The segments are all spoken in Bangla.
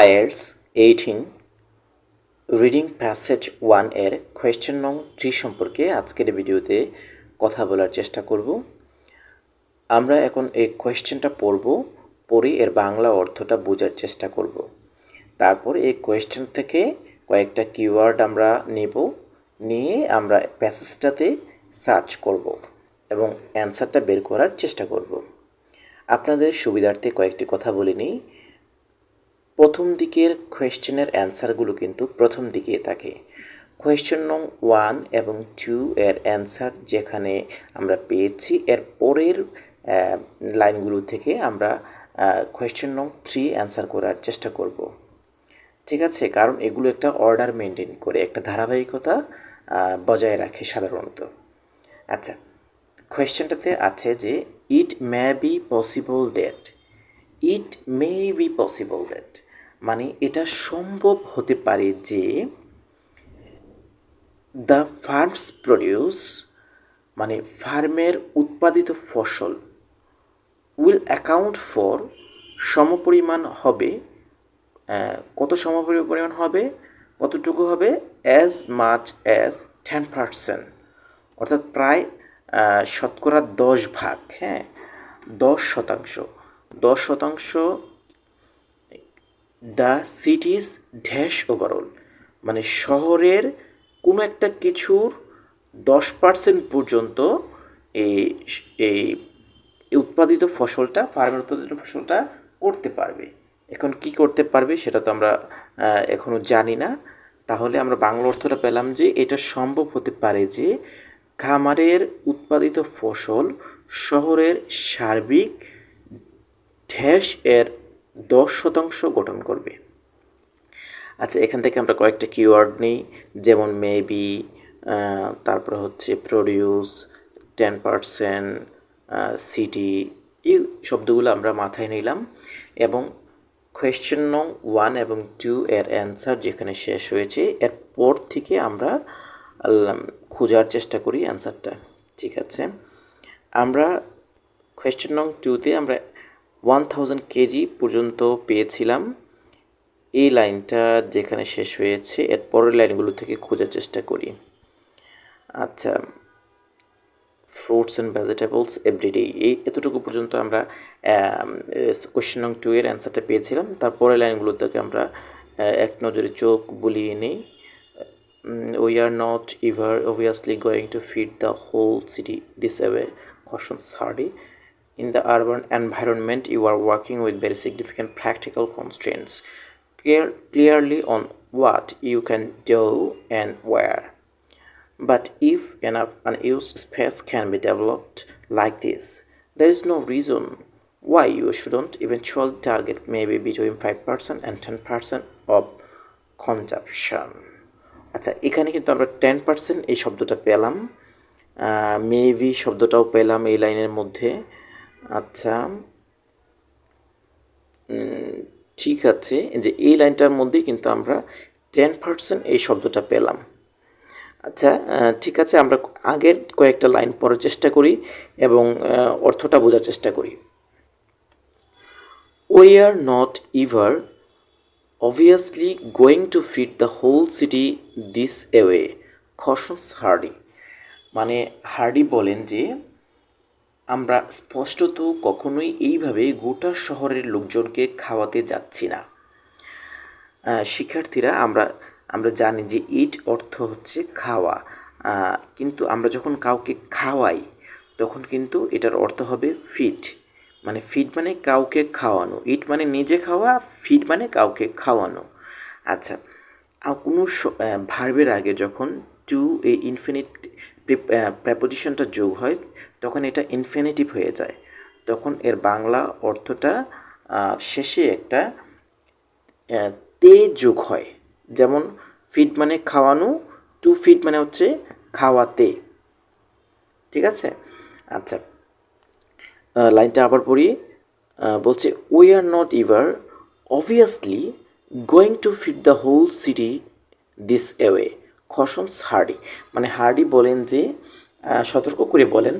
আয়ার্স এইটিন রিডিং প্যাসেজ ওয়ানের কোয়েশ্চেন নং থ্রি সম্পর্কে আজকের ভিডিওতে কথা বলার চেষ্টা করব। আমরা এখন এই কোয়েশ্চেনটা পড়ব, পড়ে এর বাংলা অর্থটা বোঝার চেষ্টা করব। তারপর এই কোয়েশ্চেন থেকে কয়েকটা কিওয়ার্ড আমরা নেব, নিয়ে আমরা প্যাসেজটাতে সার্চ করব এবং অ্যান্সারটা বের করার চেষ্টা করব। আপনাদের সুবিধার্থে কয়েকটি কথা বলে নিই। প্রথম দিকের কোয়েশ্চেনের অ্যান্সারগুলো কিন্তু প্রথম দিকে থাকে। কোয়েশ্চেন নং ওয়ান এবং টু এর অ্যান্সার যেখানে আমরা পেয়েছি, এর পরের লাইনগুলো থেকে আমরা কোয়েশ্চেন নং থ্রি অ্যান্সার করার চেষ্টা করব। ঠিক আছে, কারণ এগুলো একটা অর্ডার মেনটেন করে, একটা ধারাবাহিকতা বজায় রাখে সাধারণত। আচ্ছা কোয়েশ্চেনটাতে আছে যে, it may be possible that it may be possible that মানে এটা সম্ভব হতে পারে যে দ্য ফার্মস প্রডিউস মানে ফার্মের উৎপাদিত ফসল উইল অ্যাকাউন্ট ফর সমপরিমাণ হবে কত সমপরিমাণ হবে, কতটুকু হবে as much as ten percent অর্থাৎ প্রায় শতকরা দশ ভাগ হ্যাঁ দশ শতাংশ। দশ শতাংশ দ্য সিটিজ ড্যাশ ওভারঅল মানে শহরের কোনো একটা কিছুর দশ পার্সেন্ট পর্যন্ত এই এই উৎপাদিত ফসলটা ফার্মের উৎপাদিত ফসলটা করতে পারবে। এখন কি করতে পারবে সেটা তো আমরা আহ, এখনও জানি না। তাহলে আমরা বাংলা অর্থটা পেলাম যে এটা সম্ভব হতে পারে যে খামারের উৎপাদিত ফসল শহরের সার্বিক ঢ্যাস এর দশ শতাংশ গঠন করবে। আচ্ছা এখান থেকে আমরা কয়েকটা কিওয়ার্ড নিই, যেমন মেবি তারপরে হচ্ছে প্রডিউস টেন পারসেন্ট সিটি এই শব্দগুলো আমরা মাথায় নিলাম এবং কোয়েশ্চেন নং ওয়ান এবং টু এর অ্যান্সার যেখানে শেষ হয়েছে, এরপর থেকে আমরা খোঁজার চেষ্টা করি অ্যান্সারটা ঠিক আছে? আমরা কোয়েশ্চেন নং টুতে আমরা ওয়ান থাউজেন্ড কেজি পর্যন্ত পেয়েছিলাম। এই লাইনটা যেখানে শেষ হয়েছে, এর পরের লাইনগুলো থেকে খোঁজার চেষ্টা করি। আচ্ছা ফ্রুটস অ্যান্ড ভেজিটেবলস এভরিডে এই এতটুকু পর্যন্ত আমরা কোয়েশ্চেন নং টু এর অ্যান্সারটা পেয়েছিলাম। তারপরের লাইনগুলো থেকে আমরা এক নজরে চোখ বুলিয়ে নিই। we are not ever obviously going to feed the whole city this way cautions hardy in the urban environment you are working with very significant practical constraints clear, clearly on what you can do and where but if enough unused space can be developed like this there is no reason why you shouldn't eventually target maybe between 5% and 10% of consumption আচ্ছা এখানে কিন্তু আমরা টেন পার্সেন্ট এই শব্দটা পেলাম মেবি শব্দটাও পেলাম এই লাইনের মধ্যে আচ্ছা। ঠিক আছে যে এই লাইনটার মধ্যে কিন্তু আমরা টেন পার্সেন্ট এই শব্দটা পেলাম। আচ্ছা ঠিক আছে, আমরা আগের কয়েকটা লাইন পড়ার চেষ্টা করি এবং অর্থটা বোঝার চেষ্টা করি। We are not ever, obviously going to feed the whole city this away cautions Hardy মানে হার্ডি বলেন যে আমরা স্পষ্টত কখনোই এইভাবে গোটা শহরের লোকজনকে খাওয়াতে যাচ্ছি না। শিক্ষার্থীরা, আমরা আমরা জানি যে ইট অর্থ হচ্ছে খাওয়া। কিন্তু আমরা যখন কাউকে খাওয়াই, তখন কিন্তু এটার অর্থ হবে ফিট মানে ফিট মানে কাউকে খাওয়ানো। ইট মানে নিজে খাওয়া ফিট মানে কাউকে খাওয়ানো। আচ্ছা আর কোনো ভার্বের আগে যখন টু এই ইনফিনিট প্রেপোজিশনটা যোগ হয় তখন এটা ইনফিনিটিভ হয়ে যায়। তখন এর বাংলা অর্থটা শেষে একটা তে যোগ হয়। যেমন ফিড মানে খাওয়ানো টু ফিড মানে হচ্ছে খাওয়াতে। ঠিক আছে? আচ্ছা। লাইনটা আবার পড়ি। বলছে we are not ever obviously going to fit the whole city this away cautions Hardy. মানে হার্ডি বলেন যে সতর্ক করে বলেন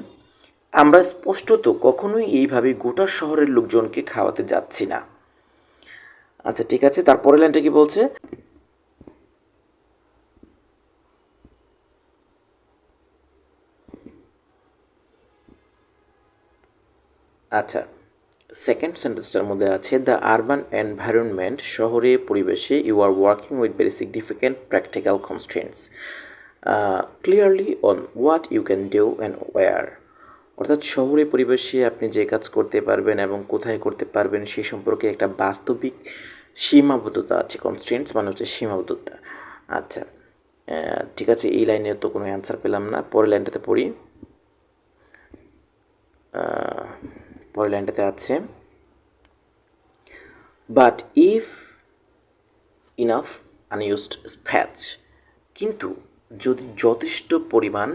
আমরা স্পষ্টত কখনোই এইভাবে গোটা শহরের লোকজনকে খাওয়াতে যাচ্ছি না। আচ্ছা ঠিক আছে, তারপরের লাইনটা কি বলছে? আচ্ছা সেকেন্ড সেন্টেন্সটার মধ্যে আছে দ্য আরবান এনভায়রনমেন্ট শহরে, পরিবেশে you are working with very significant practical constants clearly on what you can do and where অর্থাৎ শহরে পরিবেশে আপনি যে কাজ করতে পারবেন এবং কোথায় করতে পারবেন সে সম্পর্কে একটা বাস্তবিক সীমাবদ্ধতা আছে কনস্টেন্টস মানে হচ্ছে সীমাবদ্ধতা। আচ্ছা ঠিক আছে, এই লাইনের তো কোনো অ্যান্সার পেলাম না। পরের লাইনটাতে পড়ি। পরের লাইনটাতে আছে। But if enough unused space কিন্তু যদি যথেষ্ট পরিমাণ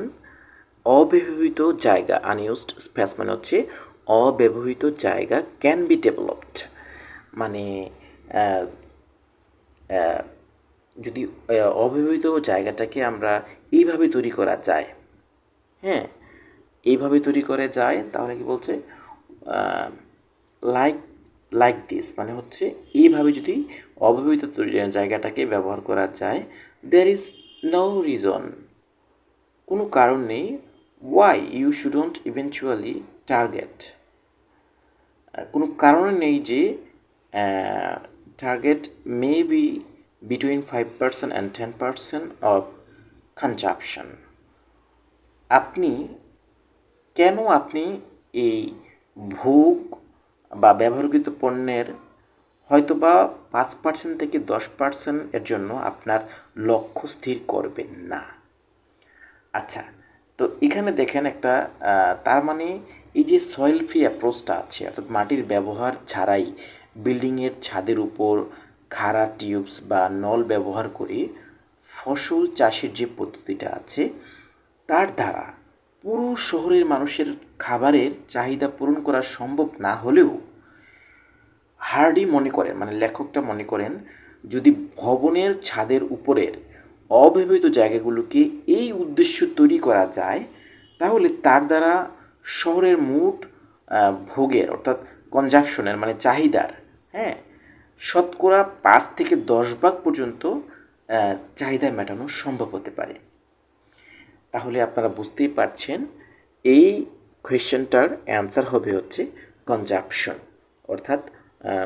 অব্যবহৃত জায়গা আনইউজড স্পেস মানে হচ্ছে অব্যবহৃত জায়গা ক্যান বি ডেভেলপড মানে যদি অব্যবহৃত জায়গাটাকে আমরা এইভাবে তৈরি করা যায় হ্যাঁ এইভাবে তৈরি করে যায়, তাহলে কি বলছে লাইক লাইক দিস মানে হচ্ছে এইভাবে যদি অব্যবহৃত জায়গাটাকে ব্যবহার করা যায় দেয়ার ইজ নো রিজন কোনো কারণ নেই why you shouldn't eventually target কোনো কারণ নেই যে target may be between five percent and ten percent of consumption আপনি, কেন আপনি এই ভোগ বা ব্যবহৃত পণ্যের হয়তোবা পাঁচ পার্সেন্ট থেকে দশ পার্সেন্ট এর জন্য আপনার লক্ষ্য স্থির করবেন না? আচ্ছা তো এখানে দেখেন একটা তার মানে এই যে সয়েল ফ্রি অ্যাপ্রোচটা আছে, অর্থাৎ মাটির ব্যবহার ছাড়াই বিল্ডিংয়ের ছাদের উপর খাড়া টিউবস বা নল ব্যবহার করে ফসল চাষের যে পদ্ধতিটা আছে, তার দ্বারা পুরো শহরের মানুষের খাবারের চাহিদা পূরণ করা সম্ভব না হলেও হার্ডি মনে করেন মানে লেখকটা মনে করেন, যদি ভবনের ছাদের উপরের অব্যবহৃত জায়গাগুলোকে এই উদ্দেশ্য তৈরি করা যায়, তাহলে তার দ্বারা শহরের মোট ভোগের, অর্থাৎ কনজাপশনের মানে চাহিদার হ্যাঁ শতকরা পাঁচ থেকে দশ ভাগ পর্যন্ত চাহিদা মেটানো সম্ভব হতে পারে। তাহলে আপনারা বুঝতেই পারছেন, এই কোয়েশ্চেনটার অ্যান্সার হবে হচ্ছে কনজাপশন অর্থাৎ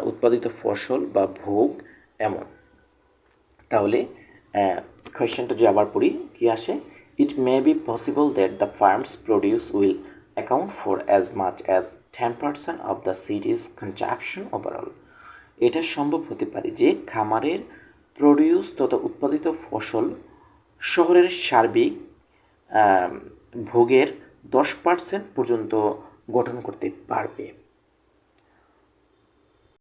উৎপাদিত ফসল বা ভোগ এমন। তাহলে কোয়েশ্চেনটা যদি আবার পড়ি, কি আসে? It may be possible that the farms produce will account for as much as ten percent of the city's consumption overall এটা সম্ভব হতে পারে যে খামারের প্রডিউস তথা উৎপাদিত ফসল শহরের সার্বিক ভোগের দশ পার্সেন্ট পর্যন্ত গঠন করতে পারবে।